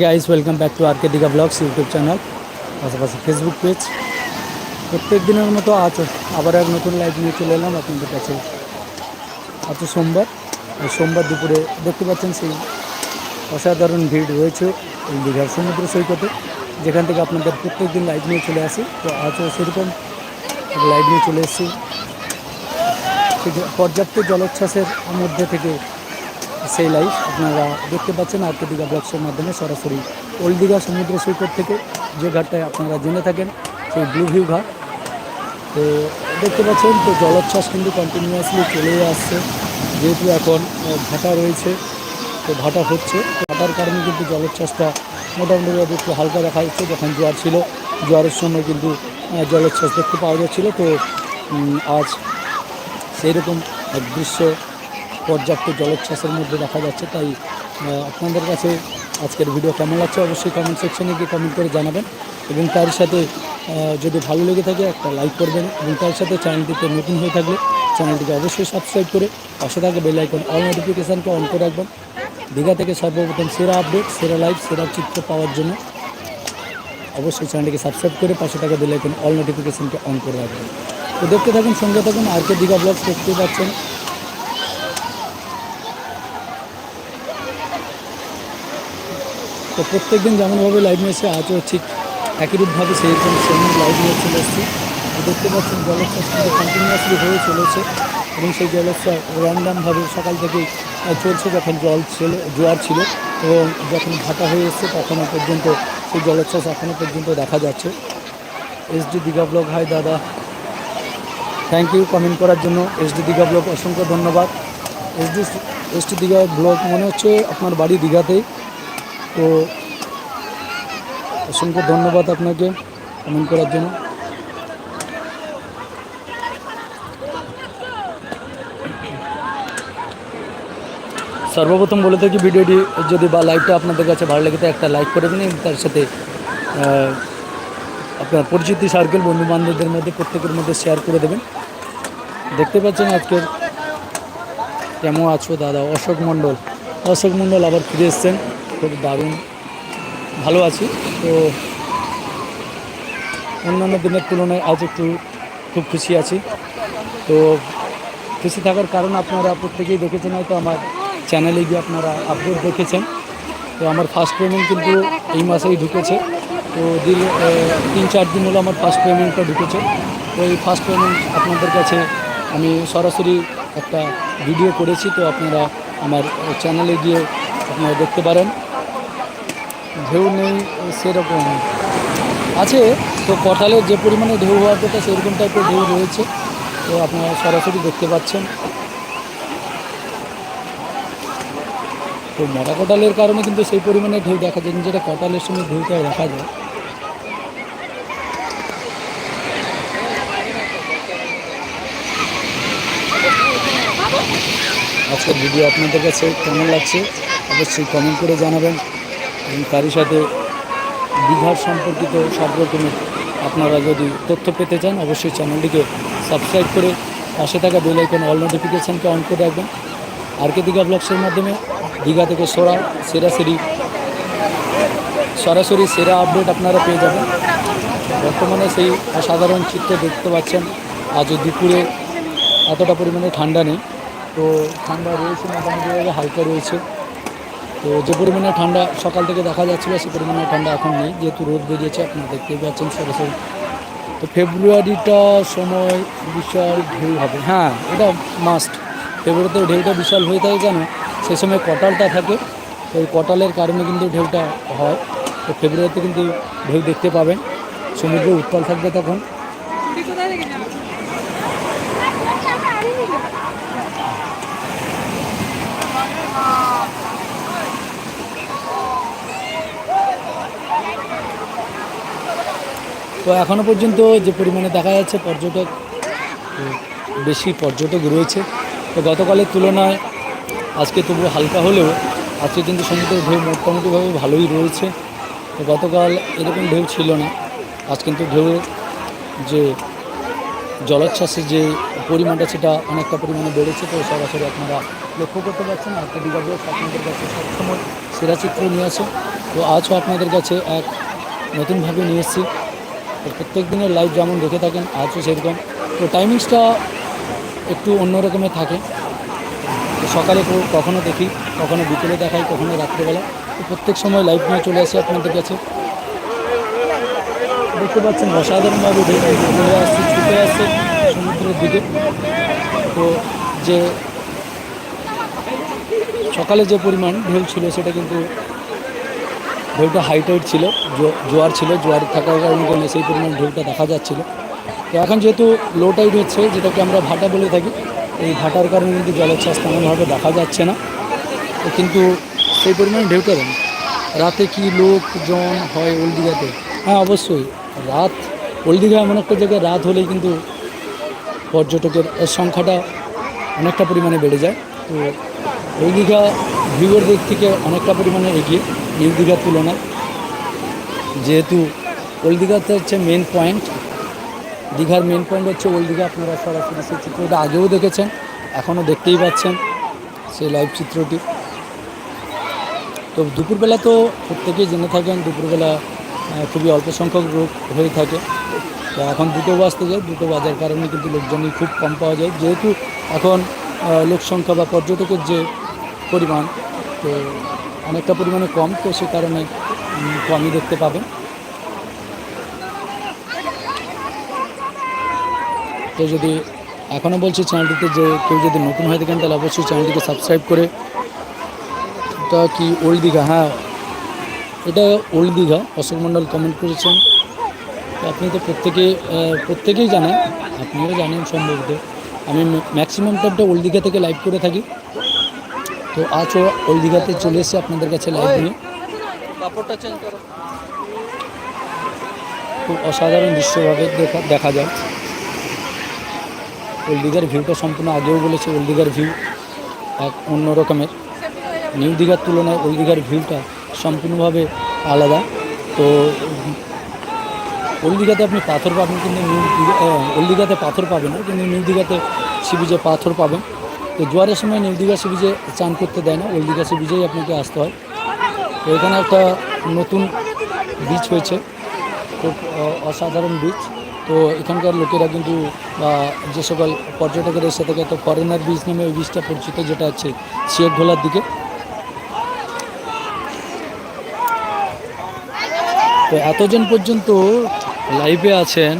Guys welcome back to R K Digha vlogs YouTube channel পাশাপাশি Facebook page প্রত্যেক দিনের মতো আজ আবার এক নতুন লাইভ নিয়ে চলে এলাম আপনাদের কাছে। আজ সোমবার সোমবার দুপুরে দেখতে পাচ্ছেন সেই অসাধারণ ভিড় রয়েছে এই দীঘার সমুদ্র সৈকতে, যেখান থেকে আপনাদের প্রত্যেক দিন লাইভ নিয়ে চলে আসি। তো আজও সেরকম লাইভ নিয়ে চলে এসেছি। পর্যাপ্ত জলোচ্ছ্বাসের মধ্যে থেকে সেই লাইভ আপনারা দেখতে পাচ্ছেন আরকে দীঘা ব্লগসের মাধ্যমে সরাসরি ওল্ড দীঘা সমুদ্র সৈকত থেকে যে ঘাটটায় আপনারা জেনে থাকেন, সেই ব্লু ভিউ ঘাট। তো দেখতে পাচ্ছেন, তো জলোচ্ছ্বাস কিন্তু কন্টিনিউয়াসলি চলেই আসছে। যেহেতু এখন ভাটা রয়েছে, তো ভাটা হচ্ছে। ভাটার কারণে কিন্তু জলোচ্ছ্বাসটা মোটামুটিভাবে একটু হালকা দেখা যাচ্ছে। যখন জোয়ার ছিল, জোয়ারের সময় কিন্তু জলোচ্ছ্বাস দেখতে পাওয়া যাচ্ছিল। তো আজ সেই রকম এক দৃশ্য পর্যাপ্ত জলোচ্ছ্বাসের মধ্যে দেখা যাচ্ছে, তাই আপনাদের কাছে আজকের ভিডিও কেমন লাগছে অবশ্যই কমেন্ট সেকশনে গিয়ে কমেন্ট করে জানাবেন এবং তার সাথে যদি ভালো লেগে থাকে একটা লাইক করবেন এবং তার সাথে চ্যানেলটিতে নতুন হয়ে থাকলে চ্যানেলটিকে অবশ্যই সাবস্ক্রাইব করে পাশে থাকে বেল আইকন অল নোটিফিকেশানকে অন করে রাখবেন। দীঘা থেকে সর্বপ্রথম সেরা আপডেট সেরা লাইভ সেরা চিত্র পাওয়ার জন্য অবশ্যই চ্যানেলটিকে সাবস্ক্রাইব করে পাশে থাকা বেল আইকন অল নোটিফিকেশানকে অন করে রাখবেন। তো দেখতে থাকুন, সঙ্গে থাকুন, আর কে দীঘা ব্লগ দেখতে পাচ্ছেন তো প্রত্যেক দিন যেমনভাবে লাইভ নিয়েছে আজও ঠিক একই রূপভাবে সেই রকম সেম লাইভ নিয়ে চলে এসেছি। দেখতে পাচ্ছেন জলোচ্ছ্বাস কিন্তু কন্টিনিউয়াসলি হয়ে চলেছে এবং সেই জলোচ্ছ্বাস র্যান্ডামভাবে সকাল থেকেই চলছে যখন জল ছিল, জোয়ার ছিল এবং যখন ভাটা হয়ে এসছে তখনও পর্যন্ত সেই জলোচ্ছ্বাস এখনও পর্যন্ত দেখা যাচ্ছে। এসডি দীঘা ব্লগ হাই দাদা। থ্যাংক ইউ কমেন্ট করার জন্য। এসডি দীঘা ব্লগ অসংখ্য ধন্যবাদ। এসডি এসডি দীঘা ব্লগ মনে হচ্ছে আপনার বাড়ি দীঘাতেই। তো অসংখ্য ধন্যবাদ আপনাকে কমেন্ট করার জন্য। সর্বপ্রথম বলে থাকি, ভিডিওটি যদি বা লাইভটা আপনাদের কাছে ভালো লেগে একটা লাইক করে দিন তার সাথে আপনার পরিচিতি সার্কেল বন্ধু বান্ধবদের মধ্যে, প্রত্যেকের মধ্যে শেয়ার করে দেবেন। দেখতে পাচ্ছেন আজকের কেমন আছো দাদা? অশোক মণ্ডল। অশোক মণ্ডল আবার ফিরে এসছেন। খুব দারুণ। ভালো আছি। তো অন্যান্য দিনের তুলনায় আজ একটু খুব খুশি আছি। তো খুশি থাকার কারণ আপনারা প্রত্যেকেই দেখেছেন হয়তো আমার চ্যানেলে গিয়ে আপনারা আপডেট দেখেছেন। তো আমার ফার্স্ট পেমেন্ট কিন্তু এই মাসেই ঢুকেছে। তো আহ, তিন চার দিন হলো আমার ফার্স্ট পেমেন্টটা ঢুকেছে। তো এই ফার্স্ট পেমেন্ট আপনাদের কাছে আমি সরাসরি একটা ভিডিও করেছি। তো আপনারা আমার চ্যানেলে গিয়ে আপনারা দেখতে পারেন। ঢেউ নেই, সেরকম। আছে, তো কটালের যে পরিমাণে ঢেউ হওয়ার কথা, সেরকম টাইপের ঢেউ রয়েছে। তো আপনারা সরাসরি দেখতে পাচ্ছেন। তো মোটা কটালের কারণে কিন্তু সেই পরিমাণে ঢেউ দেখা যায় যেটা কটালের সঙ্গে ঢেউটা দেখা যায়। আজকের ভিডিও আপনাদের কাছে কেমন লাগছে, অবশ্যই কমেন্ট করে জানাবেন। তারই সাথে দীঘার সম্পর্কিত সব রকমের আপনারা যদি তথ্য পেতে চান, অবশ্যই চ্যানেলটিকে সাবস্ক্রাইব করে পাশে থাকা বেল আইকন অল নোটিফিকেশানকে অন করে রাখবেন। আর কে দীঘা ব্লগসের মাধ্যমে দীঘা থেকে সরা সেরাসেরি সরাসরি সেরা আপডেট আপনারা পেয়ে যাবেন। বর্তমানে সেই অসাধারণ চিত্র দেখতে পাচ্ছেন, আজ দুপুরে এতটা পরিমাণে ঠান্ডা নেই। তো ঠান্ডা রয়েছে মোটামুটিভাবে হালকা রয়েছে। তো যে পরিমাণে ঠান্ডা সকাল থেকে দেখা যাচ্ছিল, সে পরিমাণে ঠান্ডা এখন নেই। যেহেতু রোদ বেরিয়েছে, আপনারা দেখতেই পাচ্ছেন সরাসরি। তো ফেব্রুয়ারিটা সময় বিশাল ঢেউ হবে। হ্যাঁ এটা মাস্ট ফেব্রুয়ারিতে ঢেউটা বিশাল হয়ে থাকে কেন? সে সময় কটালটা থাকে। ওই কটালের কারণে কিন্তু ঢেউটা হয়। তো ফেব্রুয়ারিতে কিন্তু ঢেউ দেখতে পাবেন। সমুদ্র উত্তাল থাকবে তখন। তো এখনও পর্যন্ত যে পরিমাণে দেখা যাচ্ছে পর্যটক বেশি পর্যটক রয়েছে। তো গতকালের তুলনায় আজকে তবু হালকা হলেও আজকে কিন্তু সমুদ্রের ঢেউ মোটামুটিভাবে ভালোই রয়েছে। তো গতকাল এরকম ঢেউ ছিল না। আজ কিন্তু ঢেউ যে জলোচ্ছ্বাসের যে পরিমাণটা সেটা অনেকটা পরিমাণে বেড়েছে। তো সরাসরি আপনারা লক্ষ্য করতে পারছেন একটা দীঘা আপনাদের কাছে সবসময় সেরা চিত্র নিয়ে আসে। তো আজও আপনাদের কাছে এক নতুনভাবে নিয়ে এসেছি। প্রত্যেক দিনের লাইভ যেমন দেখে থাকেন, আজও সেরকম। তো টাইমিংসটা একটু অন্য রকমের থাকে। সকালে কখনো দেখি, কখনো বিকেলে দেখাই, কখনো রাত্রেবেলা। প্রত্যেক সময় লাইভ নিয়ে চলে আসি আপনাদের কাছে। দেখতে পাচ্ছেন, অসাধারণভাবে চলে আসছে, ছুটে আসছে সমুদ্রের দিকে। তো যে সকালে যে পরিমাণ ঢেউ ছিল, সেটা কিন্তু ঢেউটা হাই টাইট ছিল জোয়ার ছিল, জোয়ার থাকার কারণে সেই পরিমাণ ঢেউটা দেখা যাচ্ছিল। তো এখন যেহেতু লো টাইট হচ্ছে, যেটাকে আমরা ভাটা বলে থাকি, এই ভাটার কারণে কিন্তু জলোচ্ছ্বাস তেমনভাবে দেখা যাচ্ছে না। কিন্তু সেই পরিমাণে ঢেউটা দেন রাতে কি লোকজন হয় ওল্ড দীঘাতে? হ্যাঁ অবশ্যই। রাত ওল্ড দীঘা এমন একটা জায়গায় রাত হলেই কিন্তু পর্যটকের সংখ্যাটা অনেকটা পরিমাণে বেড়ে যায়। তো ওই দীঘা ভিউয়ের দিক থেকে অনেকটা পরিমাণে এগিয়ে নিউ দীঘার তুলনায়। যেহেতু ওল্ড দীঘাতে হচ্ছে মেন পয়েন্ট দীঘার মেন পয়েন্ট হচ্ছে ওল্ড দীঘা। আপনারা সরাসরি সেই চিত্রটা আগেও দেখেছেন, এখনও দেখতেই পাচ্ছেন সেই লাইভ চিত্রটি। তো দুপুরবেলা তো প্রত্যেকেই জেনে থাকেন, দুপুরবেলা খুবই অল্প সংখ্যক লোক হয়ে থাকে। তো এখন দুটো বাজতে যায়, দুটো বাজার কারণে কিন্তু লোকজনই খুব কম পাওয়া যায়। যেহেতু এখন লোক সংখ্যা বা পর্যটকের যে পরিমাণ তো অনেকটা পরিমাণে কম, তো সে কারণে কমই দেখতে পাবেন তো যদি এখনও বলছি চ্যানেলটিতে যে কেউ যদি নতুন হয়ে থাকেন, তাহলে অবশ্যই চ্যানেলটিকে সাবস্ক্রাইব করে, এটা কি ওল্ড দীঘা? হ্যাঁ এটা ওল্ড দীঘা, অশোক মণ্ডল কমেন্ট করেছেন। আপনি তো প্রত্যেকে প্রত্যেকেই জানেন, আপনিও জানেন সম্ভবত। আমি ম্যাক্সিমাম টাইমটা ওল্ড দীঘা থেকে লাইভ করে থাকি। তো আজও ওই দীঘাতে চলে এসেছি আপনাদের কাছে লাইভ নিয়ে। কাপড়টা চেঞ্জ করো। খুব অসাধারণ দৃশ্যভাবে দেখা দেখা যায়। ওল্ড দীঘার ভিউটা সম্পূর্ণ আগেও বলেছে ওল্ড দীঘার ভিউ এক অন্য রকমের। নিউ দীঘার তুলনায় ওল্ড দীঘার ভিউটা সম্পূর্ণভাবে আলাদা। তো ওল্ড দীঘাতে আপনি পাথর পাবেন কিন্তু নিউ দীঘা ওল্ড দীঘাতে পাথর পাবেন না কিন্তু নিউ দীঘাতে বিচে পাথর পাবেন তো জোয়ারের সময় নিউ দীঘা সি বিচে চান করতে দেয় না ওল্ড দীঘা সি আপনাকে আসতে হয়। তো এখানে একটা নতুন বিচ হয়েছে, খুব অসাধারণ বিচ তো এখানকার লোকেরা কিন্তু যে সকল পর্যটকের এসে থাকে, তো ফরেনার বিচ নামে ওই বিচটা পরিচিত, যেটা আছে শেখ ঘোলার দিকে। তো এতজন পর্যন্ত লাইভে আছেন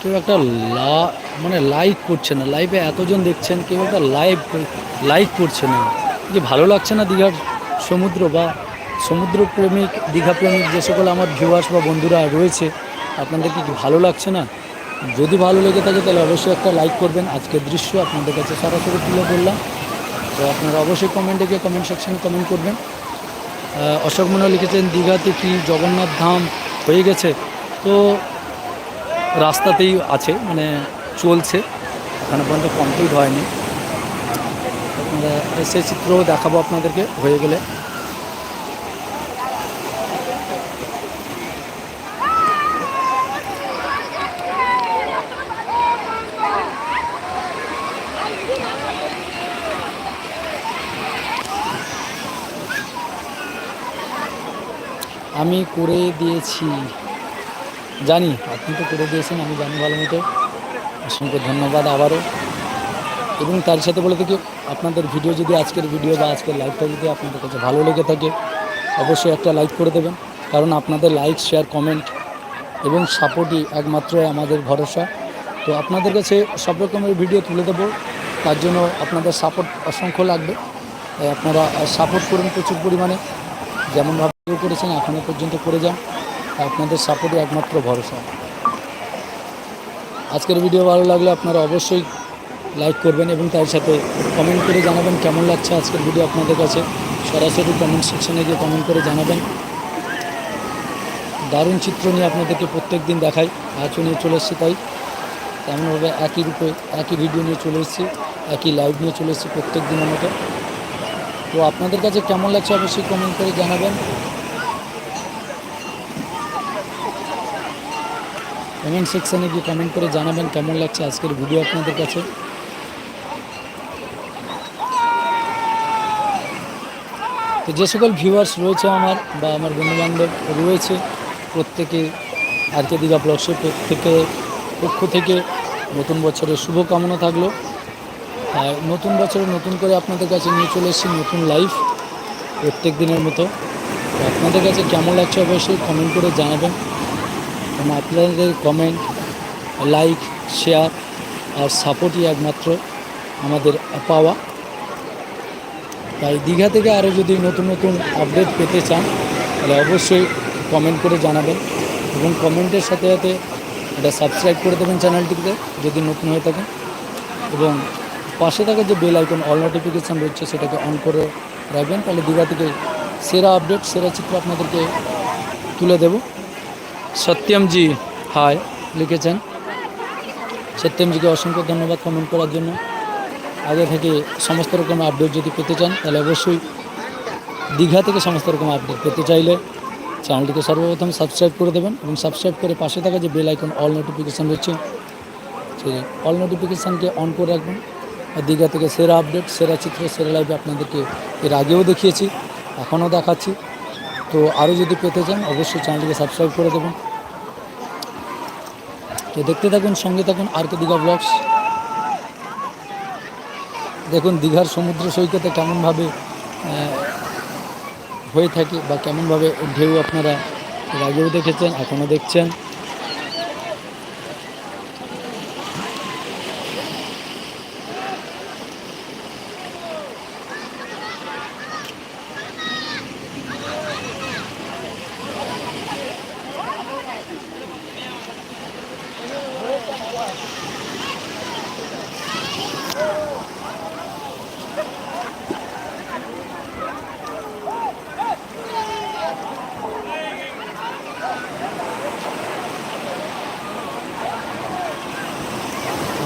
কেউ একটা লা মানে লাইক করছে না। লাইভে এতজন দেখছেন, কেউ একটা লাইভ লাইক করছে না। যে ভালো লাগছে না দীঘার সমুদ্র বা সমুদ্র প্রেমিক দীঘা প্রেমিক যে সকল আমার ভিউয়ার্স বা বন্ধুরা রয়েছে আপনাদেরকে কি ভালো লাগছে না? যদি ভালো লেগে থাকে তাহলে অবশ্যই একটা লাইক করবেন। আজকের দৃশ্য আপনাদের কাছে সরাসরি তুলে ধরলাম। তো আপনারা অবশ্যই কমেন্টে গিয়ে কমেন্ট সেকশনে কমেন্ট করবেন। অশোক মনে লিখেছেন, দীঘাতে কি জগন্নাথ ধাম হয়ে গেছে? তো রাস্তাতেই আছে মানে চলছে। এখনও পর্যন্ত কমপ্লিট হয়নি। আপনারা সেই দেখাবো আপনাদেরকে হয়ে গেলে। আমি করে দিয়েছি। জানি, আপনি তো করে দিয়েছেন, আমি জানি ভালো মতো। অসংখ্য ধন্যবাদ আবারও। এবং তার সাথে বলে থাকি, আপনাদের ভিডিও যদি আজকের ভিডিও বা আজকের লাইভটা যদি আপনাদের কাছে ভালো লেগে থাকে, অবশ্যই একটা লাইক করে দেবেন। কারণ আপনাদের লাইক শেয়ার কমেন্ট এবং সাপোর্টই একমাত্র আমাদের ভরসা। তো আপনাদের কাছে সব রকমের ভিডিও তুলে দেবো। তার জন্য আপনাদের সাপোর্ট অসংখ্য লাগবে। তাই আপনারা সাপোর্ট করুন প্রচুর পরিমাণে। যেমনভাবে করেছেন এখনও পর্যন্ত করে যান। আপনাদের সাপোর্টই একমাত্র ভরসা। আজকের ভিডিও ভালো লাগলে আপনারা অবশ্যই লাইক করবেন এবং তার সাথে কমেন্ট করে জানাবেন কেমন লাগছে আজকের ভিডিও আপনাদের কাছে। সরাসরি কমেন্ট সেকশানে গিয়ে কমেন্ট করে জানাবেন। দারুণ চিত্র নিয়ে আপনাদেরকে প্রত্যেক দিন দেখাই আজও নিয়ে চলে এসেছি তাই। তেমনভাবে একই রূপে একই ভিডিও নিয়ে চলে এসেছি, একই লাইভ নিয়ে চলে এসেছি প্রত্যেক দিনের মতো। তো আপনাদের কাছে কেমন লাগছে অবশ্যই কমেন্ট করে জানাবেন। কমেন্ট সেকশানে গিয়ে কমেন্ট করে জানাবেন? কেমন লাগছে আজকের ভিডিও আপনাদের কাছে? তো যে সকল ভিউয়ার্স রয়েছে আমার বা আমার বন্ধুবান্ধব রয়েছে, প্রত্যেকে আজকে দীঘা ব্লগসে প্রত্যেকে পক্ষ থেকে নতুন বছরের শুভকামনা থাকল। আর নতুন বছরে নতুন করে আপনাদের কাছে নিয়ে চলে এসেছি নতুন লাইফ প্রত্যেক দিনের মতো। আপনাদের কাছে কেমন লাগছে অবশ্যই কমেন্ট করে জানাবেন। কারণ আপনাদের কমেন্ট লাইক শেয়ার আর সাপোর্টই একমাত্র আমাদের পাওয়া। তাই দীঘা থেকে আরও যদি নতুন নতুন আপডেট পেতে চান, তাহলে অবশ্যই কমেন্ট করে জানাবেন। এবং কমেন্টের সাথে সাথে এটা সাবস্ক্রাইব করে দেবেন চ্যানেলটিতে যদি নতুন হয়ে থাকে এবং পাশে থাকা যে বেল আইকন অল নোটিফিকেশান রয়েছে, সেটাকে অন করে রাখবেন। তাহলে দীঘা থেকে সেরা আপডেট সেরা চিত্র আপনাদেরকে তুলে দেব। সত্যমজি হাই, লিখেছেন। সত্যমজিকে অসংখ্য ধন্যবাদ কমেন্ট করার জন্য। আগে থেকে সমস্ত রকম আপডেট যদি পেতে চান, তাহলে অবশ্যই দীঘা থেকে সমস্ত রকম আপডেট পেতে চাইলে চ্যানেলটিকে সর্বপ্রথম সাবস্ক্রাইব করে দেবেন এবং সাবস্ক্রাইব করে পাশে থাকা যে বেল আইকন অল নোটিফিকেশান রয়েছে, সেই অল নোটিফিকেশানকে অন করে রাখবেন। আর দীঘা থেকে সেরা আপডেট সেরা চিত্র, সেরা লাইভে আপনাদেরকে এর আগেও দেখিয়েছি, এখনও দেখাচ্ছি। তো আরও যদি পেতে চান, অবশ্যই চ্যানেলটিকে সাবস্ক্রাইব করে দেবেন। তো দেখতে থাকুন, সঙ্গে থাকুন আর কে দীঘা ব্লগস দেখুন, দীঘার সমুদ্র সৈকতে কেমনভাবে হয়ে থাকে বা কেমনভাবে ঢেউ আপনারা আগেও দেখেছেন, এখনও দেখছেন।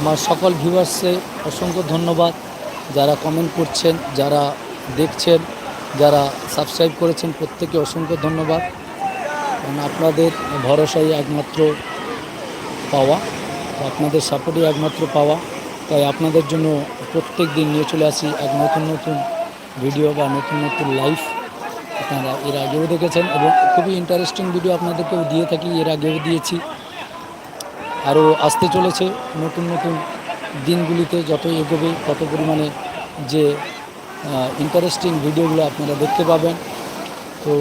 আমার সকল ভিউয়ার্সে অসংখ্য ধন্যবাদ যারা কমেন্ট করছেন, যারা দেখছেন, যারা সাবস্ক্রাইব করেছেন প্রত্যেকে অসংখ্য ধন্যবাদ। কারণ আপনাদের ভরসাই একমাত্র পাওয়া, আপনাদের সাপোর্টই একমাত্র পাওয়া। তাই আপনাদের জন্য প্রত্যেক দিন নিয়ে চলে আসি এক নতুন নতুন ভিডিও বা নতুন নতুন লাইফ আপনারা এর আগেও দেখেছেন এবং খুবই ইন্টারেস্টিং ভিডিও আপনাদেরকেও দিয়ে থাকি, এর আগেও দিয়েছি। আরও আসতে চলেছে। নতুন নতুন দিনগুলিতে যত এগোবে, তত পরিমাণে যে ইন্টারেস্টিং ভিডিওগুলো আপনারা দেখতে পাবেন। তো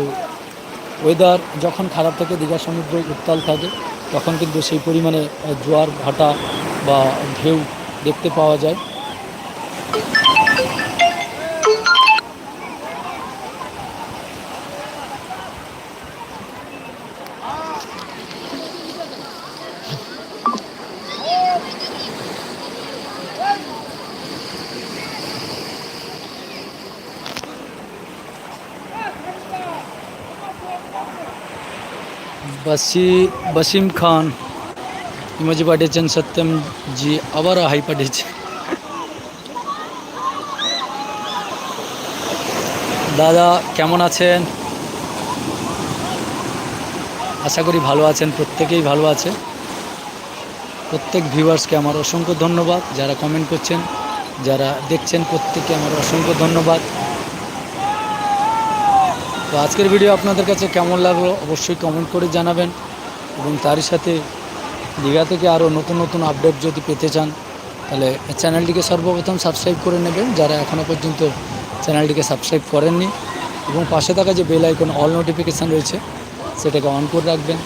ওয়েদার যখন খারাপ থাকে, দীঘা সমুদ্র উত্তাল থাকে, তখন কিন্তু সেই পরিমাণে জোয়ার, ভাটা বা ঢেউ দেখতে পাওয়া যায়। বাসি বসিম খান ইমোজি পাঠিয়েছেন সত্যম জি আবার হাই পাঠিয়েছে দাদা কেমন আছেন আশা করি ভালো আছেন প্রত্যেকেই ভালো আছে। প্রত্যেক ভিউয়ার্সকে আমার অসংখ্য ধন্যবাদ। যারা কমেন্ট করছেন, যারা দেখছেন প্রত্যেকে আমার অসংখ্য ধন্যবাদ। তো আজকের ভিডিও আপনাদের কাছে কেমন লাগল অবশ্যই কমেন্ট করে জানাবেন এবং তারই সাথে দীঘা থেকে আরও নতুন নতুন আপডেট যদি পেতে চান, তাহলে চ্যানেলটিকে সর্বপ্রথম সাবস্ক্রাইব করে নেবেন। যারা এখনও পর্যন্ত চ্যানেলটিকে সাবস্ক্রাইব করেননি, এবং পাশে থাকা যে বেল আইকন অল নোটিফিকেশান রয়েছে, সেটাকে অন করে রাখবেন।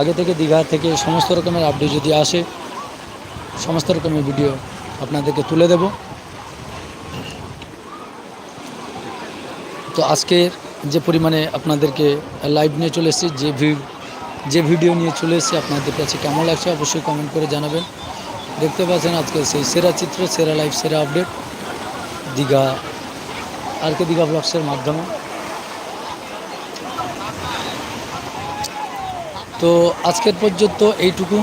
আগে থেকে দীঘা থেকে সমস্ত রকমের আপডেট যদি আসে, সমস্ত রকমের ভিডিও আপনাদেরকে তুলে দেব। তো আজকের যে পরিমাণে আপনাদেরকে লাইভ নিয়ে চলে এসেছি, যে ভিউ যে ভিডিও নিয়ে চলে এসেছি, আপনাদের কাছে কেমন লাগছে অবশ্যই কমেন্ট করে জানাবেন। দেখতে পাচ্ছেন আজকে সেই সেরা চিত্র, সেরা লাইভ সেরা update Digha, R K Digha ব্লগসের মাধ্যমে। তো আজকের পর্যন্ত এইটুকু।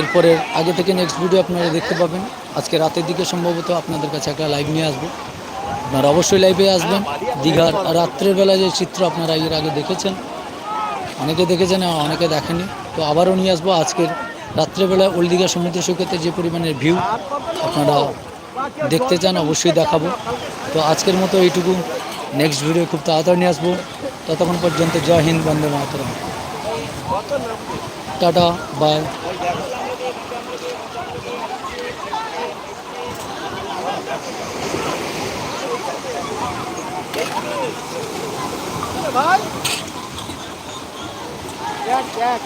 এরপরে আগে থেকে নেক্সট ভিডিও আপনারা দেখতে পাবেন। আজকে রাতের দিকে সম্ভবত আপনাদের কাছে একটা লাইভ নিয়ে আসব। আপনারা অবশ্যই লাইভে আসবেন। দীঘার রাত্রের বেলা যে চিত্র আপনারা এর আগে দেখেছেন, অনেকে দেখেছেন অনেকে দেখেনি তো আবারও নিয়ে আসব আজকের রাত্রেবেলা ওল্ড দীঘা সমুদ্র সৈকতে যে পরিমাণের ভিউ আপনারা দেখতে চান, অবশ্যই দেখাবো। তো আজকের মতো এইটুকু। নেক্সট ভিডিও খুব তাড়াতাড়ি নিয়ে আসব। ততক্ষণ পর্যন্ত জয় হিন্দ, বন্দে মাতরম। টাটা বাই ভাই এক এক